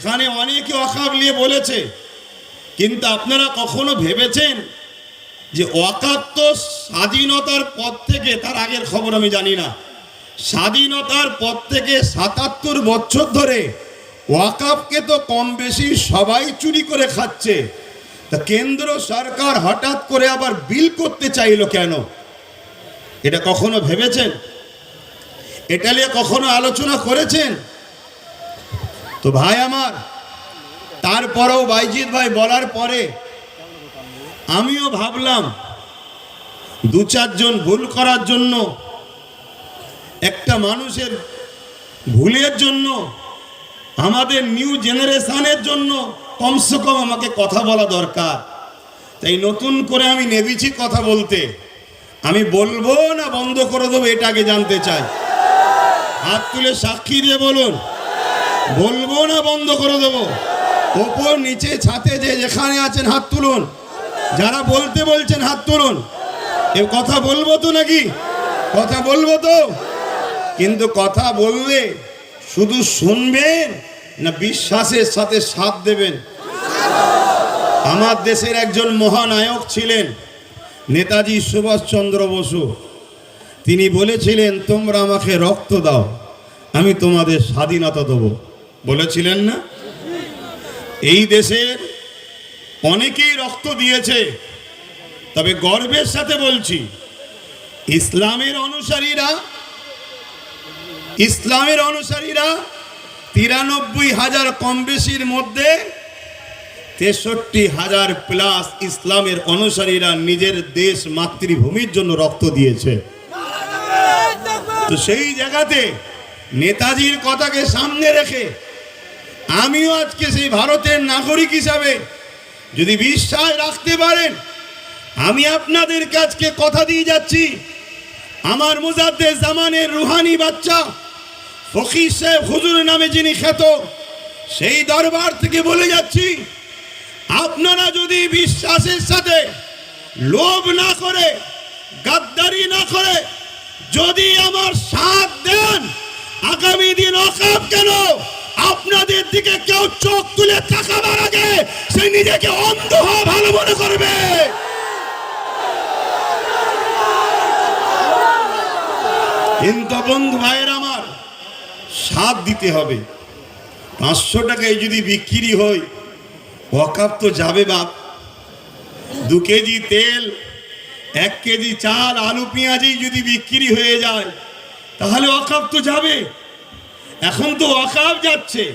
এখানে অনেকে অকাব নিয়ে বলেছে, কিন্তু আপনারা কখনো ভেবেছেন যে ওয়াকাব তো স্বাধীনতার পর থেকে, তার আগের খবর আমি জানি না, স্বাধীনতার পর থেকে সাতাত্তর বছর ধরে ওয়াকাবকে তো কম বেশি সবাই চুরি করে খাচ্ছে। তা কেন্দ্র সরকার হঠাৎ করে আবার বিল করতে চাইলো কেন? এটা কখনো ভেবেছেন? এটা নিয়ে কখনো আলোচনা করেছেন? তো ভাই আমার, তারপরেও বাইজিৎ ভাই বলার পরে আমিও ভাবলাম দু চারজন ভুল করার জন্য, একটা মানুষের ভুলের জন্য, আমাদের নিউ জেনারেশনের জন্য কমসে কম আমাকে কথা বলা দরকার। তাই নতুন করে আমি নেবেছি কথা বলতে। আমি বলব না বন্ধ করে দেবো, এটা আগে জানতে চাই। হাত তুলে সাক্ষী দিয়ে বলুন। বলব না, বন্ধ করে দেবো। ওপর, নিচে, ছাতে যে যেখানে আছেন, হাত তুলুন। যারা বলতে বলছেন, হাত তুলুন। এ কথা বলব তো নাকি? কথা বলব তো? কিন্তু কথা বললে শুধু শুনবেন না বিশ্বাসের সাথে সাথ দেবেন। আমার দেশের একজন মহানায়ক ছিলেন নেতাজি সুভাষচন্দ্র বসু। তিনি বলেছিলেন, তোমরা আমাকে রক্ত দাও, আমি তোমাদের স্বাধীনতা দেবো। বলেছিলেন না? এই দেশের অনেকেই রক্ত দিয়েছে। তবে গর্বের সাথে বলছি, ইসলামের অনুসারীরা ইসলামের অনুসারীরা তিরানব্বই হাজার কম বেশির মধ্যে তেষট্টি হাজার প্লাস ইসলামের অনুসারীরা নিজের দেশ মাতৃভূমির জন্য রক্ত দিয়েছে। তো সেই জায়গাতে নেতাজির কথাকে সামনে রেখে আমিও আজকে সেই ভারতের নাগরিক হিসাবে যদি বিশ্বাস রাখতে পারেন, আমি আপনাদের কাছকে কথা দিয়ে যাচ্ছি। আমার মুজাদ্দের জামানের রুহানি বাচ্চা, ফকির সাহেব হুজুর নামে যিনি খ্যাত, সেই দরবার থেকে বলে যাচ্ছি, আপনারা যদি বিশ্বাসের সাথে লোভ না করে, গাদ্দারি না করে, যদি আমার সাথ দেন, আগামী দিন অকাপ কেন? আপনাদের দিকে কেউ চোখ তুলে তাকাবার আগে সে নিজেকে অন্ধ হওয়া ভালো মনে করবে। কিন্তু বন্ধু ভাইয়ের আমার সাথ দিতে হবে। পাঁচশো টাকায় যদি বিক্রি হয় ওয়াকাপ তো যাবে বাপ। দু কেজি তেল, এক কেজি চাল, আলু পেঁয়াজই যদি বিক্রি হয়ে যায়, তাহলে ওয়াকাপ তো যাবে। এখন তো ওয়াকাপ যাচ্ছে।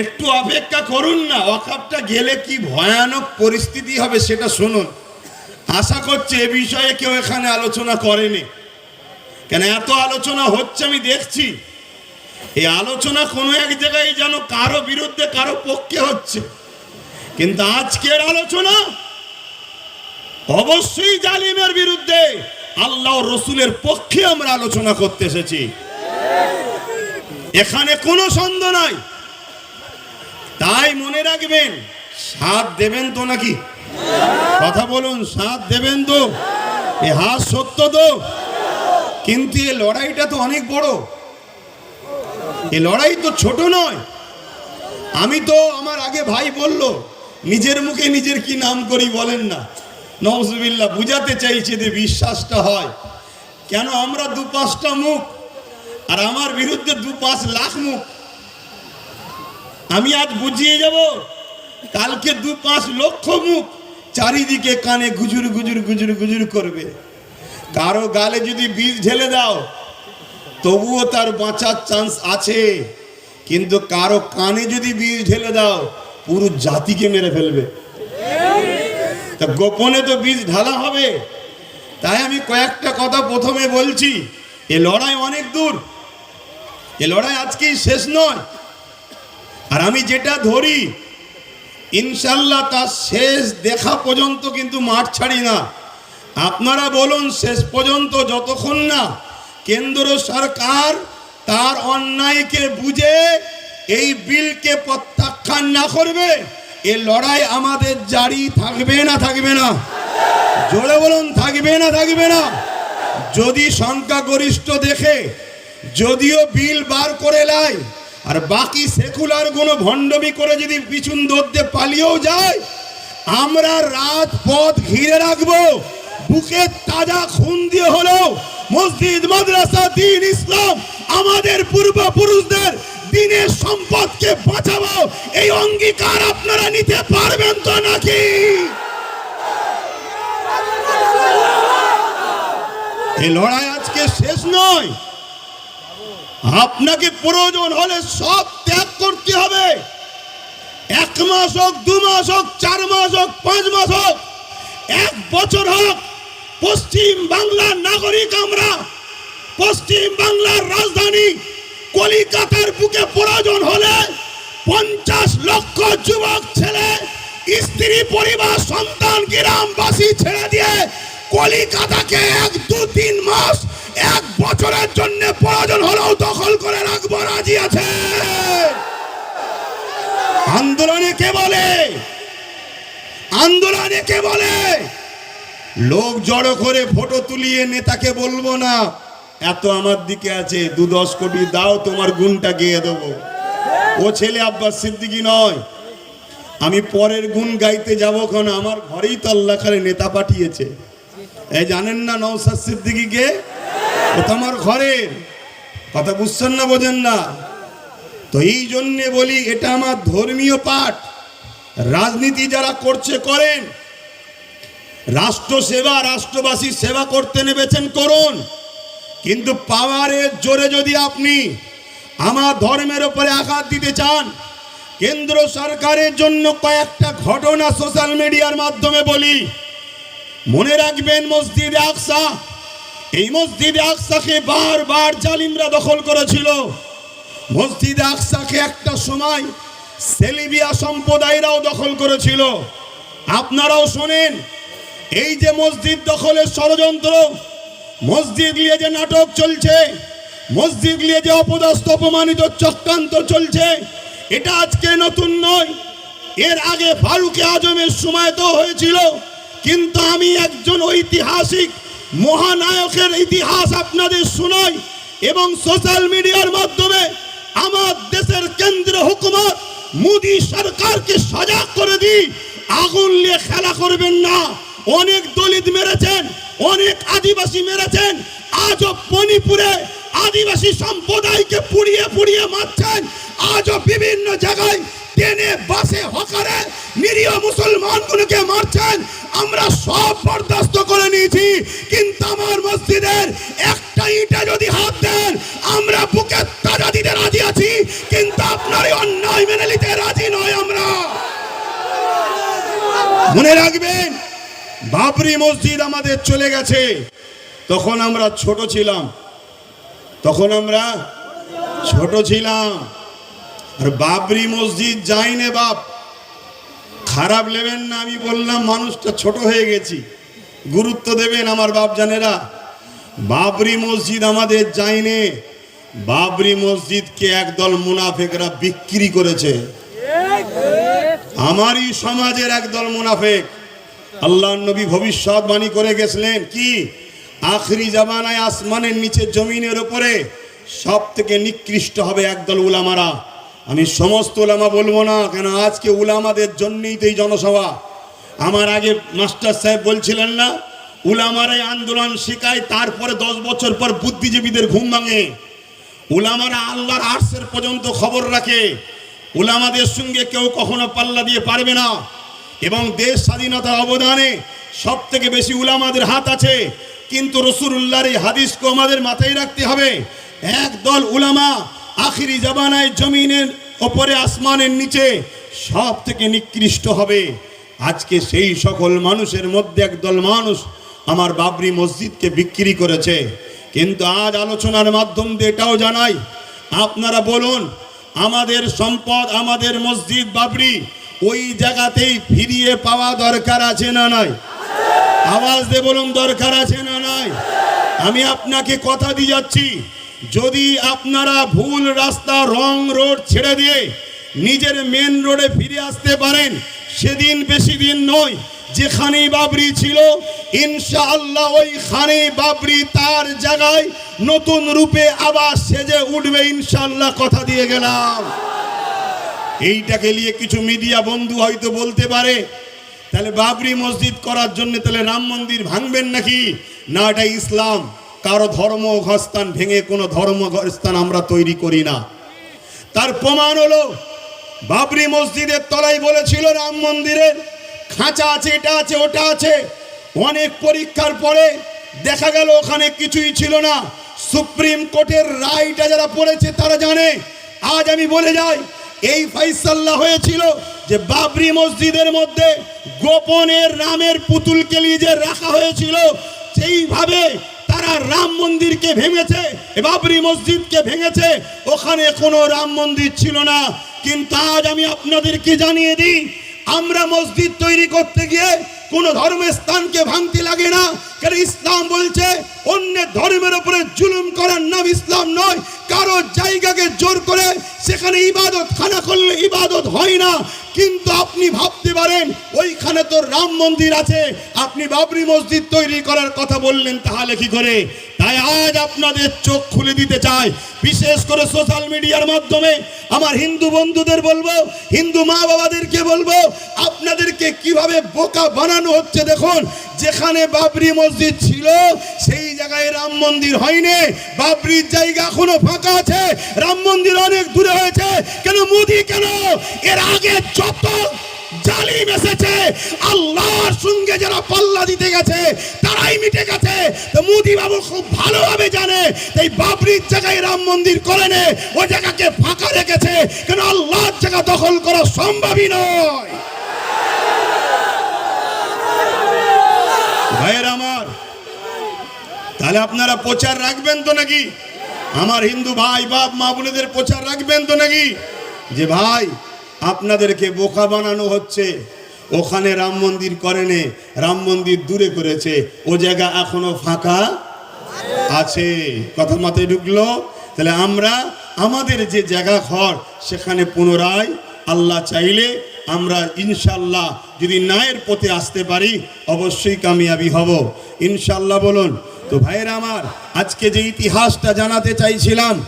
একটু অপেক্ষা করুন না ওয়াকাপটা গেলে কি ভয়ানক পরিস্থিতি হবে সেটা শুনুন। আশা করছে এ বিষয়ে কেউ এখানে আলোচনা করেনি। কেন এত আলোচনা হচ্ছে আমি দেখছি। এই আলোচনা কোনো এক জায়গায় যেন কারও বিরুদ্ধে কারও পক্ষে হচ্ছে। কিন্তু আজকের আলোচনা অবশ্যই জালিমের বিরুদ্ধে, আল্লাহ রসুলের পক্ষে আমরা আলোচনা করতে এসেছি। এখানে কোনো সন্দেহ নাই। তাই মনে রাখবেন, সাথ দেবেন তো নাকি? কথা বলুন, সাথ দেবেন তো? এ হাত সত্য তো? কিন্তু এ লড়াইটা তো অনেক বড়। এ লড়াই তো ছোট নয়। আমি তো আমার আগে ভাই বলল, নিজের মুখে নিজের কি নাম করি বলেন না। নওজবিল্লা বুঝাতে চাইছে যে বিশ্বাসটা হয়। কেন আমরা দু পাঁচটা মুখ আর আমার বিরুদ্ধে দু পাঁচ লাখ মুখ। আমি আজ বুঝিয়ে যাব, কালকে দু পাঁচ লক্ষ মুখ চারিদিকে কানে গুজুর গুজুর গুজুর গুজুর করবে। কারও গালে যদি বীজ ঢেলে দাও, তবুও তার বাঁচার চান্স আছে। কিন্তু কারও কানে যদি বীজ ঢেলে দাও, পুরো জাতিকে মেরে ফেলবে। তা গোপনে তো বীজ ঢালা হবে। তাই আমি কয়েকটা কথা প্রথমে বলছি, এ লড়াই অনেক দূর। এ লড়াই আজকেই শেষ নয়। আর আমি যেটা ধরি ইনশাল্লাহ তার শেষ দেখা পর্যন্ত কিন্তু মাঠ ছাড়ি না। আপনারা বলুন, শেষ পর্যন্ত যতক্ষণ না কেন্দ্র সরকার তার অন্যায়কে বুঝে এই বিলকে প্রত্যাখ্যান না করবে, এ লড়াই আমাদের জারি থাকবে না থাকবে না। জোরে বলুন, থাকবে না থাকবে না। যদি সংখ্যাগরিষ্ঠ দেখে যদিও বিল বার করে লাই আর বাকি সেকুলার কোনো ভণ্ডবি করে যদি পিছন দৌড়তে পালিয়েও যায়, আমরা রাজপথ ঘিরে রাখব, বুকে তাজা খুন দিয়ে হলেও মসজিদ, মাদ্রাসা, দিন ইসলাম, আমাদের পূর্বপুরুষদের দিনের সম্পদকে বাঁচাবো, এই অঙ্গীকার আপনারা নিতে পারবেন তো নাকি? এই লড়াই আজকে শেষ নয় আপনাকে প্রয়োজন হলে সব ত্যাগ করতে হবে। এক মাস হোক, দু মাস হোক, চার মাস হোক, পাঁচ মাস হোক, এক বছর হোক, পশ্চিম বাংলার নাগরিক আমরা, পশ্চিম বাংলার রাজধানী কলিকাতার বুকে প্রয়োজন হলে পঞ্চাশ লক্ষ যুবক ছেলে, স্ত্রী, পরিবার, সন্তান, গ্রামবাসী ছেড়ে দিয়ে কলিকাতাকে এক দু তিন মাস করে রাখব, রাজি আছে আন্দোলনে কে বলে? আন্দোলনে কে বলে? লোক জড়ো করে ফটো তুলিয়ে নেতাকে বলব না। এত আমার দিকে আছে, দু দশ কোটি দাও, তোমার গুণটা গিয়ে দেবো। ও ছেলে আব্বাস সিদ্দিকি নয়। আমি পরের গুণ গাইতে যাব কারণ আমার ঘরেই তো আল্লাহ খালে নেতা পাঠিয়েছে। এই জানেন না নৌসাদ সিদ্দিকিকে? ও তোমার ঘরের। কথা বুঝছেন না, বোঝেন না? তো এই জন্যে বলি, এটা আমার ধর্মীয় পাঠ। রাজনীতি যারা করছে, করেন। রাষ্ট্র সেবা রাষ্ট্রবাসীর সেবা করতে নেবেছেন করুন। কিন্তু পাওয়ারের জোরে যদি আপনি আমার ধর্মের উপরে আঘাত দিতে চান, কেন্দ্র সরকারের জন্য কয়েকটা ঘটনা সোশ্যাল মিডিয়ার মাধ্যমে বলি। মনে রাখবেন, মসজিদে আকসা এই মসজিদে আকসাকে বারবার জালিমরা দখল করেছিল। মসজিদে আকসাকে একটা সময় সেলিবিয়া সম্প্রদায়রাও দখল করেছিল। আপনারাও শোনেন, এই যে মসজিদ দখলের ষড়যন্ত্র, মসজিদ নিয়ে যে নাটক চলছে, মসজিদ নিয়ে যে অপদস্থ অপমানিত চক্রান্ত চলছে, এটা আজকে নতুন নয়। এর আগে ফারুকে আজমের সময় তো হয়েছিল, কিন্তু আমি একজন ঐতিহাসিক মহানায়কের ইতিহাস আপনাদের শোনাই এবং সোশ্যাল মিডিয়ার মাধ্যমে আমার দেশের কেন্দ্র হুকুমত মোদী সরকারকে সজাগ করে দিই। আগুন নিয়ে খেলা করবেন না। অনেক দলিত মেরেছেন, অনেক আদিবাসী মেরেছেন। আজও মণিপুরে আদিবাসী সম্প্রদায়কে পুড়িয়ে পুড়িয়ে মারছেন। আজও বিভিন্ন জায়গায় ট্রেনে বাসে হকারে নিরীহ মুসলমানগুলোকে মারছেন। আমরা সব বরদাস্ত করে নিয়েছি, কিন্তু আমার মসজিদের একটা ইটা যদি হাত দেন, আমরা বুকে তাজা দিতে রাজি আছি, কিন্তু আপনার অন্যায় মেনে নিতে রাজি নয় আমরা। মনে রাখবেন বাবরি মসজিদ আমাদের চলে গেছে। তখন আমরা ছোট ছিলাম। তখন আমরা ছোট ছিলাম। আর বাবরি মসজিদ যাইনে বাপ। খারাপ নেবেন না, আমি বললাম, মানুষটা ছোট হয়ে গেছি। গুরুত্ব দেবেন আমার বাপ জানেরা বাবরি মসজিদ আমাদের যাইনে বাবরি মসজিদকে একদল মুনাফেকরা বিক্রি করেছে। আমারই সমাজের একদল মুনাফেক। আল্লাহ নবী ভবিষ্যৎবাণী করে গেছিলেন, কি? আখরি জামানায় আসমানের নিচে জমিনের ওপরে সব থেকে নিকৃষ্ট হবে একদল উলামারা। আমি সমস্ত উলামা বলব না, কেন আজকে উলামাদের জন্যই তো এই জনসভা। আমার আগে মাস্টার সাহেব বলছিলেন না, উলামারাই আন্দোলন শেখায়, তারপরে দশ বছর পর বুদ্ধিজীবীদের ঘুম ভাঙে। উলামারা আল্লাহর আর্টসের পর্যন্ত খবর রাখে। উলামাদের সঙ্গে কেউ কখনো পাল্লা দিয়ে পারবে না। এবং দেশ স্বাধীনতার অবদানে সব থেকে বেশি উলামাদের হাত আছে। কিন্তু রসুল্লাহর এই হাদিসকে আমাদের মাথায় রাখতে হবে একদল উলামা আখিরি জাবানায় জমিনের ওপরে আসমানের নিচে সব থেকে নিকৃষ্ট হবে। আজকে সেই সকল মানুষের মধ্যে একদল মানুষ আমার বাবরি মসজিদকে বিক্রি করেছে। কিন্তু আজ আলোচনার মাধ্যম দিয়ে এটাও জানাই, আপনারা বলুন, আমাদের সম্পদ, আমাদের মসজিদ, বাবরি ওই জায়গাতেই ফিরিয়ে পাওয়া দরকার আছে না নাই? আওয়াজ দিয়ে বলুন, দরকার আছে না নাই? আমি আপনাকে কথা দিয়ে যাচ্ছি যদি আপনারা ভুল রাস্তা, রং রোড ছেড়ে দিয়ে নিজের মেন রোডে ফিরে আসতে পারেন, সেদিন বেশি দিন নয় যেখানে বাবরি ছিল, ইনশাআল্লাহ ওই খানে বাবরি তার জায়গায় নতুন রূপে আবার সেজে উঠবে, ইনশাআল্লাহ কথা দিয়ে গেলাম। এইটাকে নিয়ে কিছু মিডিয়া বন্ধু হয়তো বলতে পারে, তাহলে বাবরি মসজিদ করার জন্য তাহলে রাম মন্দির ভাঙবেন নাকি? না, এটা ইসলাম। কারও ধর্ম ঘরস্থান ভেঙে কোনো ধর্ম ঘরস্থান আমরা তৈরি করি না। তার প্রমাণ হলো, বাবরি মসজিদের তলায় বলেছিল রাম মন্দিরের খাঁচা আছে, এটা আছে, ওটা আছে। অনেক পরীক্ষার পরে দেখা গেল ওখানে কিছুই ছিল না। সুপ্রিম কোর্টের রায়টা যারা পড়েছে তারা জানে। আজ আমি বলে যাই, এই ফাইসাল্লা হয়েছিল যে বাবরি মসজিদের মধ্যে গোপনের রামের পুতুলকে নিয়ে যে রাখা হয়েছিল, সেইভাবে তারা রাম মন্দিরকে ভেঙেছে, বাবরি মসজিদকে ভেঙেছে, ওখানে কোনো রাম মন্দির ছিল না। কিন্তু আজ আমি আপনাদেরকে জানিয়ে দিই, আমরা মসজিদ তৈরি করতে গিয়ে কোনো ধর্মের স্থানকে ভাঙতে লাগে না। কারণ ইসলাম বলছে, অন্য ধর্মের উপরে জুলুম করার নাম ইসলাম নয়, কারও জায়গাকে জোর করে সেখানে ইবাদত খানা করলে ইবাদত হয় না। কিন্তু আপনি ভাবতে পারেন, ওইখানে তো রাম মন্দির আছে। আপনি বাবরি মসজিদ তৈরি করার কথা বললেন, তাহলে কি করে? তাই আজ আপনাদের চোখ খুলে দিতে চাই। বিশেষ করে সোশ্যাল মিডিয়ার মাধ্যমে আমার হিন্দু বন্ধুদের বলব, হিন্দু মা বাবাদেরকে বলব, আপনাদেরকে কীভাবে বোকা বানানো হচ্ছে দেখুন। যেখানে বাবরি মসজিদ ছিল, সেই জায়গায় রাম মন্দির হয়নি। বাবরির জায়গা এখনও ফাঁকা আছে। রাম মন্দির অনেক দূরে হয়েছে। কেন মোদি কেন? এর আগে যত জালিম এসেছে। আল্লাহর সঙ্গে যারা পাল্লা দিতে গেছে, তারাই মিটে গেছে। তো মোদি বাবু খুব ভালোভাবে জানে এই বাবরির জায়গায় রাম মন্দির করে নে ও জায়গাকে ফাঁকা রেখেছে। কেন আল্লাহর জায়গা দখল করা সম্ভবই নয়। ভাইয়ের আমার, তাহলে আপনারা প্রচার রাখবেন তো নাকি? আমার হিন্দু ভাই, বাপ, মা বোনেদের প্রচার রাখবেন তো নাকি? যে ভাই আপনাদেরকে বোকা বানানো হচ্ছে। ওখানে রাম মন্দির করেনে, রাম মন্দির দূরে করেছে। ও জায়গা এখনও ফাঁকা আছে। কথা মাথায় ঢুকলো? তাহলে আমরা আমাদের যে জায়গা ঘর, সেখানে পুনরায় আল্লাহ চাইলে আমরা ইনশাল্লাহ যদি ন্যায়ের পথে আসতে পারি, অবশ্যই কামিয়াবি হব। ইনশাল্লাহ বলুন। তো ভাইয়েরা আমার, আজকে যে ইতিহাসটা জানাতে চাইছিলাম,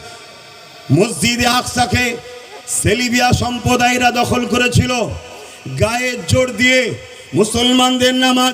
মসজিদে আকসাকে সেলিবিয়া সম্প্রদায়রা দখল করেছিল। গায়ের জোর দিয়ে মুসলমানদের নামাজ